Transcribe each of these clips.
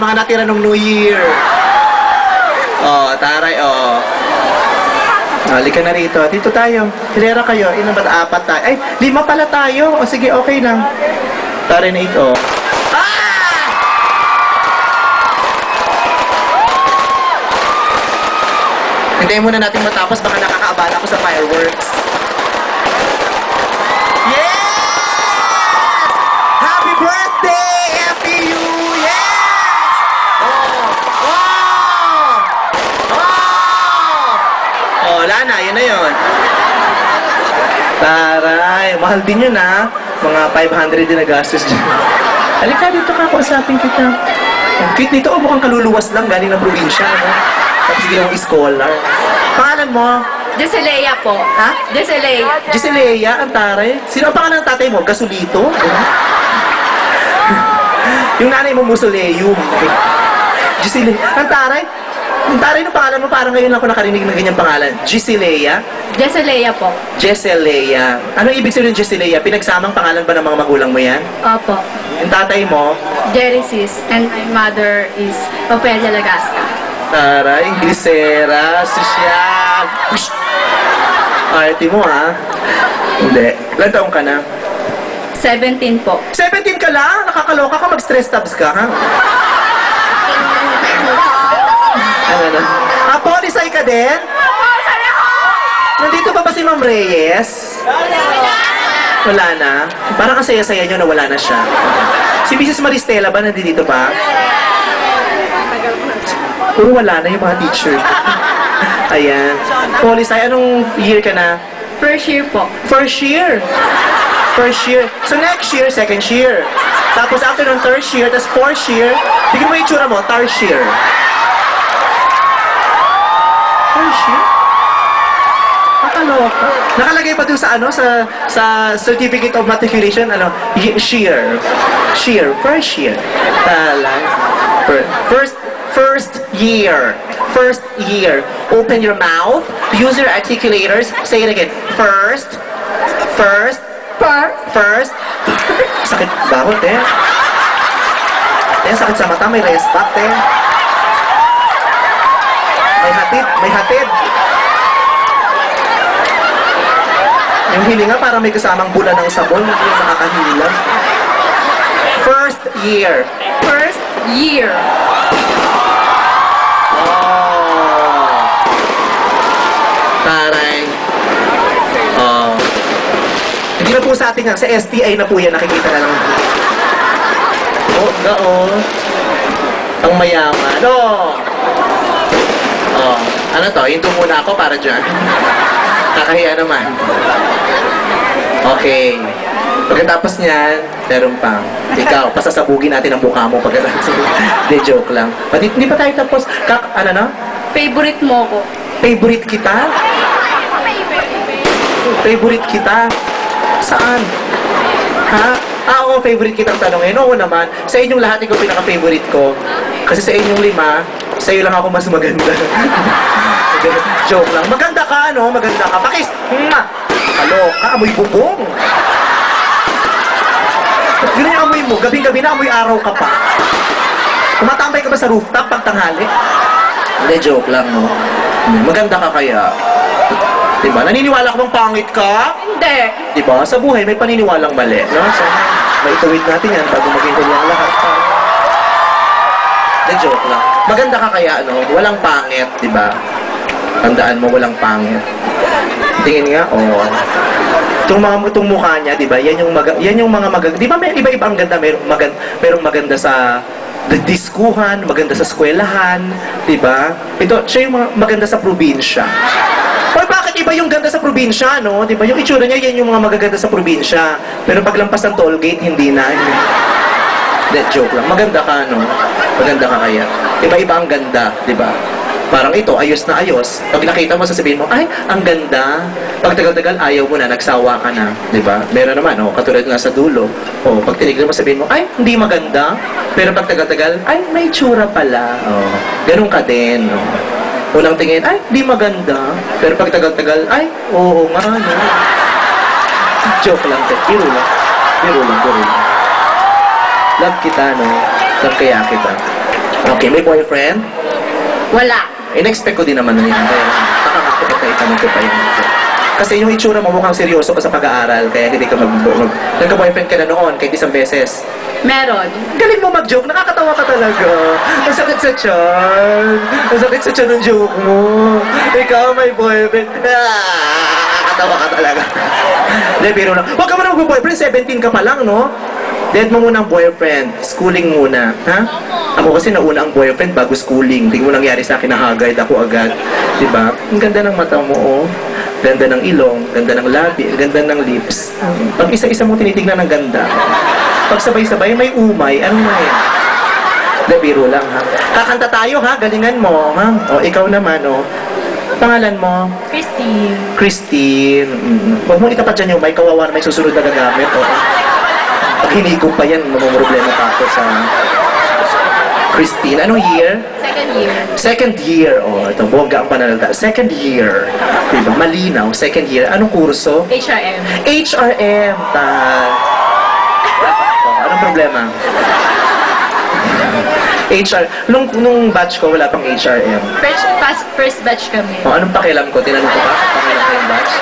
yung mga natira nung New Year. Oh, taray, oh. Halika na rito. Dito tayo. Hilera kayo. Ilan ba't apat tayo? Ay, lima pala tayo. O sige, okay lang. Taray na ito. Ah! Hintayin muna natin matapos. Baka nakakaabala ako sa fireworks. Wala na. Yun na yun. Taray. Mahal din yun, ha? Mga 500 din na gastos dyan. Halika dito ka, kausapin kita. Ang cute nito. Oh, mukhang kaluluwas lang galing ng probinsya. Ano? Tapos ginawang scholar. Pangalan mo? Joselea po. Ha? Joselea. Giselea, ang taray. Sino ang pangalan ng tatay mo? Gasolito? yung nanay mo, Musoleum. Giselea. Ang taray. Taray ng pangalan mo, parang ngayon ako nakarinig ng ganyang pangalan. Giselea? Joselea po. Jeselea. Ano ibig sabihin ng Jeselea? Pinagsamang pangalan ba ng mga magulang mo yan? Opo. Yung tatay mo, Genesis. And my mother is Ofelia Lagasca. taray, Grisera, Sosyal. Ush! Arte mo, ha? Hindi. Ilan taong ka na? 17 po. 17 ka lang? Nakakaloka ka, mag-stress tabs ka, ha? Ano na? Ah, polisay ka din? Nandito pa ba si Ma'am Reyes? Wala na. Parang ang saya-saya nyo na wala na siya. Si Mrs. Maristela ba nandito pa? Puro wala na yung mga teacher. Ayan. Polisay, anong year ka na? First year po. First year. First year. So next year, second year. Tapos after ng third year, tapos fourth year, bigyan mo yung itsura mo, third year. Third year? Nakaloka. Nakalagay pa dun sa ano, sa sa certificate of matriculation, ano, shear. Shear. First year. Talang. Fir- First, first year. First year. Open your mouth. Use your articulators. Say it again. First. First. First. First. Sakit ba ako, te? Te, sakit sa mata. May rest back, te. May hatid. May hatid. Yung hilinga para may kasamang bula ng sabon, hindi yung nakakahilang. First year. First year. Oh. Taray. Oh. Hindi na po sa atin yan. Sa STI na po yan. Nakikita na lang. Oh, gao. Ang mayaman. Oh. Oh. Ano to? Hinto muna ako para dyan. Kakahiya naman. Okay. Pagkatapos niyan, meron pa. Ikaw, pasasabugin natin ang mukha mo pagkatapos. Hindi, joke lang. But hindi pa tayo tapos. Kak, ano na? Favorite mo ko. Favorite kita? Favorite kita? Saan? Ha? Ah, oo, favorite kitang tanongin. Oo naman. Sa inyong lahat, ikaw pinaka-favorite ko. Kasi sa inyong lima, sa iyo lang ako mas maganda. Joke lang. Maganda ka, no? Maganda ka. Pakis! Mwah! Kaloka, amoy bubong. Ganun yung amoy mo. Gabing-gabi na amoy araw ka pa. Tumatambay ka ba sa rooftop pag tanghali? Hindi, joke lang, no? Maganda ka kaya. Diba? Naniniwala ka bang pangit ka? Hindi. Diba? Sa buhay, may paniniwalang mali, no? So, maituwid natin yan bago maging tuloy ang lahat. Hindi, joke lang. Maganda ka kaya, no? Walang pangit, diba? Tandaan mo, walang pangit. Tingin nga, oo. Itong mga itong mukha niya, 'di ba? Yan yung maga, yan yung mga maganda. 'Di ba may iba-iba ang ganda, merong maganda, merong maganda sa diskuhan, maganda sa eskwelahan, 'di ba? Ito, siya yung maganda sa probinsya. Hoy, bakit iba yung ganda sa probinsya, no? 'Di ba? Yung itsura niya, yan yung mga magaganda sa probinsya. Pero paglampas ng toll gate, hindi na. Hindi, joke lang. Maganda ka, no? Maganda ka kaya. Iba-iba ang ganda, di ba? Parang ito, ayos na ayos. Pag nakita mo, sasabihin mo, ay, ang ganda. Pag tagal-tagal, ayaw mo na, nagsawa ka na. Di ba? Meron naman, oh, katulad nga sa dulo. Oh, pag tinignan mo, sabihin mo, ay, hindi maganda. Pero pag tagal-tagal, ay, may tsura pala. Oh, ganun ka din, no? Unang tingin, ay, di maganda. Pero pag tagal-tagal, ay, oo nga, no? Joke lang, te. Biro lang. Biro lang, biro lang. Love kita, no? Love kaya kita. Okay, may boyfriend? Wala. In-expect ko din naman na yun. Kaya nakakakapit na itanong ko pa yun. Kasi yung itsura mo mukhang seryoso ka sa pag-aaral, kaya hindi ka mag... mag Nagka-boyfriend ka na noon, kahit isang beses. Meron. Galing mo mag-joke, nakakatawa ka talaga. Ang sakit sa tiyan. Ang sakit sa tiyan ng joke mo. Ikaw may boyfriend. Ah, nakakatawa ka talaga. Hindi, biro lang. Huwag ka muna mag-boyfriend, 17 ka pa lang, no? Date mo muna ang boyfriend. Schooling muna. Ha? Ako kasi nauna ang boyfriend bago schooling. Hindi mo nangyari sa akin na hagard ako agad. Diba? Ang ganda ng mata mo, oh. Ganda ng ilong, ganda ng labi, ganda ng lips. Pag isa-isa mo tinitignan ng ganda. Pag sabay-sabay, may umay. Ano na yan? Hindi, biro lang, ha? Kakanta tayo, ha? Galingan mo, ha? O, ikaw naman, o. Pangalan mo? Christine. Christine. Mm. Huwag mo itapat dyan yung mic, kawawa na may susunod na gagamit. O. Pag hinigop pa yan, mamumroblema pa ako sa... Christine, anong year? Second year. Second year. Oh, ito, bongga ang panalita. Second year. Diba? Malinaw. Second year. Anong kurso? HRM. HRM. Ta. Oh, anong problema? HR. Nung, nung batch ko, wala pang HRM. First, past, first batch kami. O, anong pakialam ko? Tinanong ko ba? Pakialam ko yung batch?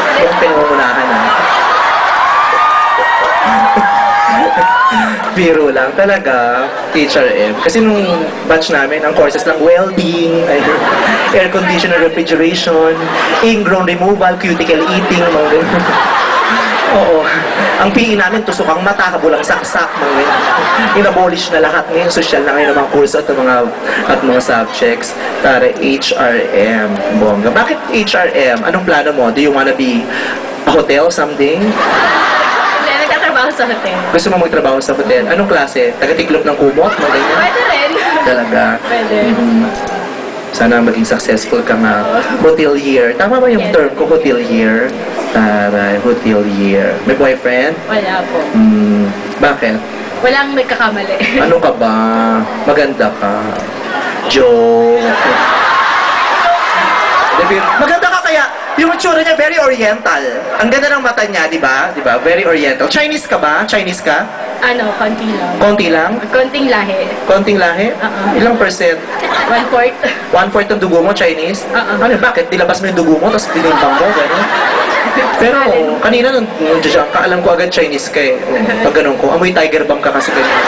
Biro lang talaga, HRM. Kasi nung batch namin, ang courses lang welding, air conditioner refrigeration, ingrown removal, cuticle eating, mga ganun. Oo. Ang PE namin, tusok ang mata, kabulang saksak, mga ganyan. In-abolish na lahat ngayon, social na ngayon ang mga kurso at mga, at mga subjects. Tara, HRM. Bongga. Bakit HRM? Anong plano mo? Do you wanna be a hotel someday? Hindi, nagtatrabaho sa hotel. Gusto mo magtrabaho sa hotel? Anong klase? Taga-tiklop ng kumot? Mga ganyan? Pwede rin. Talaga. Pwede. Mhm. Sana maging successful ka nga. Hotelier. Tama ba yung Yes. term ko, hotelier? Tara, hotelier. May boyfriend? Wala po. Hmm, bakit? Walang nagkakamali. Ano ka ba? Maganda ka. Joke. Maganda yung itsura niya very oriental. Ang ganda ng mata niya, di ba? Di ba? Very oriental. Chinese ka ba? Chinese ka? ano, konti lang. Konti lang? Konting lahi. Konting lahi? Oo. Ilang percent? One fourth. One fourth ng dugo mo, Chinese? Oo. Ano, bakit? Dilabas mo yung dugo mo, tapos tinimbang mo, gano'n? Pero kanina nung dyan ka, alam ko agad Chinese ka eh. Pag ganun ko, amoy tiger bomb ka kasi ganyan.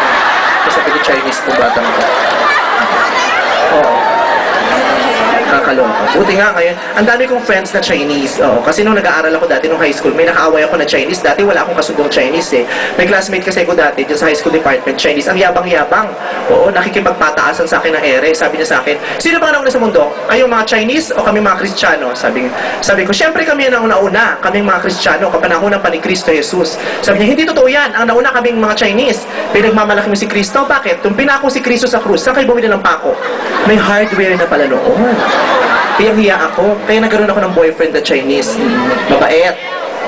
Kasi ko Chinese kung batang ko. Oo. Kakaloka. Buti nga ngayon, ang dami kong friends na Chinese. Oo, kasi nung nag-aaral ako dati nung high school, may nakaaway ako na Chinese. Dati wala akong kasundong Chinese eh. May classmate kasi ako dati dyan sa high school department, Chinese. Ang yabang-yabang. Oo, nakikipagpataasan sa akin ng ere. Sabi niya sa akin, sino ba ang nauna sa mundo? Kayo mga Chinese o kami mga Kristiyano? Sabi, sabi ko, syempre kami ang nauna. Kaming mga Kristiyano, kapanahonan pa ni Kristo Jesus. Sabi niya, hindi totoo yan. Ang nauna kaming mga Chinese. Pinagmamalaki mo si Kristo. Bakit? Nung pinako si Kristo sa krus, saan kayo bumili ng pako? May hardware na pala noon. Kaya hiya ako. Kaya nagkaroon ako ng boyfriend na Chinese. Mabait.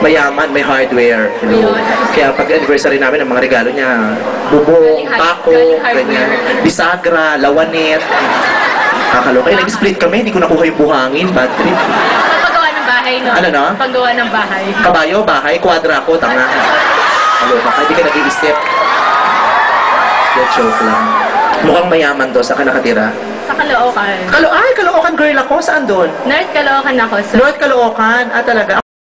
Mayaman, may hardware. You know? Kaya pag anniversary namin, ang mga regalo niya, bubong, hardware. ganyan, bisagra, lawanet. Kakaloka. Kaya nag-split kami, hindi ko nakuha yung buhangin, bad trip. Paggawa ng bahay, no? Ano, no? Paggawa ng bahay. Kabayo, bahay, kwadra ko, tanga. Kaloka ka, hindi ka nag-iisip. That joke lang. Mukhang mayaman saan ka nakatira? Sa Caloocan. Kalo ay, Caloocan girl ako, saan doon? North Caloocan ako. So, North Caloocan, ah talaga.